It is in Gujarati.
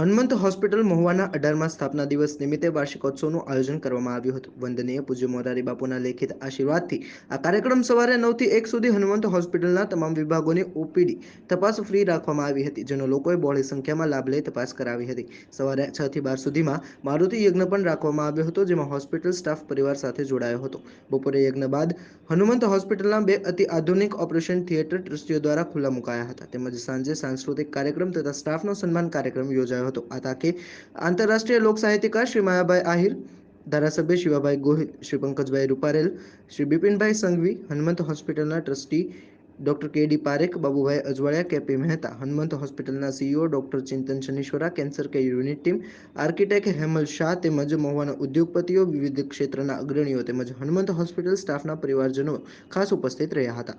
હનુમંત હોસ્પિટલ મહુવાના અઢારમાં સ્થાપના દિવસ નિમિત્તે વાર્ષિકોત્સવનું આયોજન કરવામાં આવ્યું હતું. વંદનીય પૂજ્ય મોરારી બાપુના લેખિત આશીર્વાદથી આ કાર્યક્રમ સવારે નવથી એક સુધી હનુમંત હોસ્પિટલના તમામ વિભાગોની ઓપીડી તપાસ ફ્રી રાખવામાં આવી હતી, જેનો લોકોએ બહોળી સંખ્યામાં લાભ લઈ તપાસ કરાવી હતી. સવારે છ થી બાર સુધીમાં મારુતિ યજ્ઞ પણ રાખવામાં આવ્યો હતો, જેમાં હોસ્પિટલ સ્ટાફ પરિવાર સાથે જોડાયો હતો. બપોરે યજ્ઞ બાદ હનુમંત હોસ્પિટલના બે અતિ આધુનિક ઓપરેશન થિયેટર ટ્રસ્ટીઓ દ્વારા ખુલ્લા મુકાયા હતા. તેમજ સાંજે સાંસ્કૃતિક કાર્યક્રમ તથા સ્ટાફનો સન્માન કાર્યક્રમ યોજાયો આ તાકે આંતરરાષ્ટ્રીય લોક સાહિત્યકાર શ્રી માયાભાઈ આહિર, ધારાસભ્ય શિવાભાઈ ગોહિલ, શ્રી પંકજભાઈ રૂપારેલ, શ્રી બિપિનભાઈ સંઘવી, હનુમંત હોસ્પિટલના trustee doctor K D Parekh, Babubhai Ajwaliya KP Mehta, Hanumant હોસ્પિટલના CEO doctor Chintan Shanishwara, cancer care unit team, architect Hemal Shah તેમજ મહુવાના ઉદ્યોગપતિઓ, વિવિધ ક્ષેત્રના અગ્રણીઓ તેમજ હનુમંત હોસ્પિટલ સ્ટાફના પરિવારજનો ખાસ ઉપસ્થિત રહ્યા હતા.